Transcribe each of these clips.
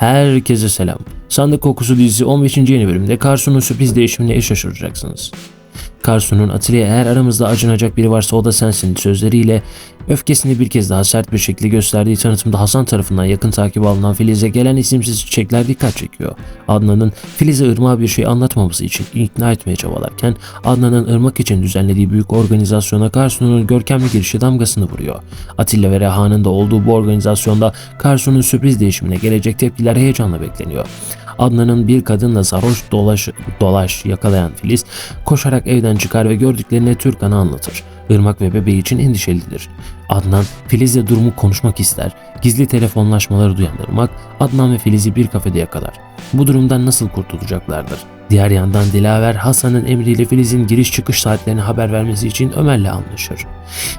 Herkese selam. Sandık Kokusu dizisi 15. yeni bölümde Karsu'nun sürpriz değişimine eş şaşıracaksınız. Karsu'nun Atilla'ya eğer aramızda acınacak biri varsa o da sensin sözleriyle öfkesini bir kez daha sert bir şekilde gösterdiği tanıtımda Hasan tarafından yakın takip alınan Filiz'e gelen isimsiz çiçekler dikkat çekiyor. Adnan'ın Filiz'e Irmak'a bir şey anlatmaması için ikna etmeye çabalarken Adnan'ın Irmak için düzenlediği büyük organizasyona Karsu'nun görkemli girişi damgasını vuruyor. Atilla ve Reha'nın da olduğu bu organizasyonda Karsu'nun sürpriz değişimine gelecek tepkiler heyecanla bekleniyor. Adnan'ın bir kadınla sarhoş dolaş, dolaş yakalayan Filiz koşarak evden çıkar ve gördüklerine Türkan'a anlatır. Irmak ve bebeği için endişelidir. Adnan Filiz'le durumu konuşmak ister. Gizli telefonlaşmaları duyan Irmak Adnan ve Filiz'i bir kafede yakalar. Bu durumdan nasıl kurtulacaklardır? Diğer yandan Dilaver Hasan'ın emriyle Filiz'in giriş çıkış saatlerini haber vermesi için Ömer'le anlaşır.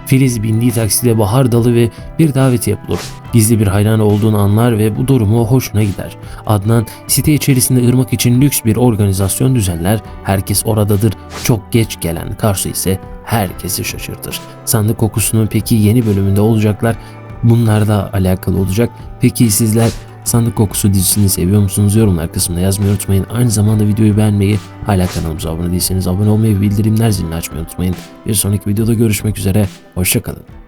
Filiz bindiği takside Bahar Dalı ve bir davetiye bulur. Gizli bir hayran olduğunu anlar ve bu durumu hoşuna gider. Adnan site içerisinde ırmak için lüks bir organizasyon düzenler. Herkes oradadır. Çok geç gelen Karsu ise herkesi şaşırtır. Sandık kokusunun peki yeni bölümünde olacaklar. Bunlar da alakalı olacak. Peki sizler Sandık Kokusu dizisini seviyor musunuz? Yorumlar kısmında yazmayı unutmayın. Aynı zamanda videoyu beğenmeyi, hala kanalımıza abone değilseniz abone olmayı ve bildirimler zilini açmayı unutmayın. Bir sonraki videoda görüşmek üzere. Hoşçakalın.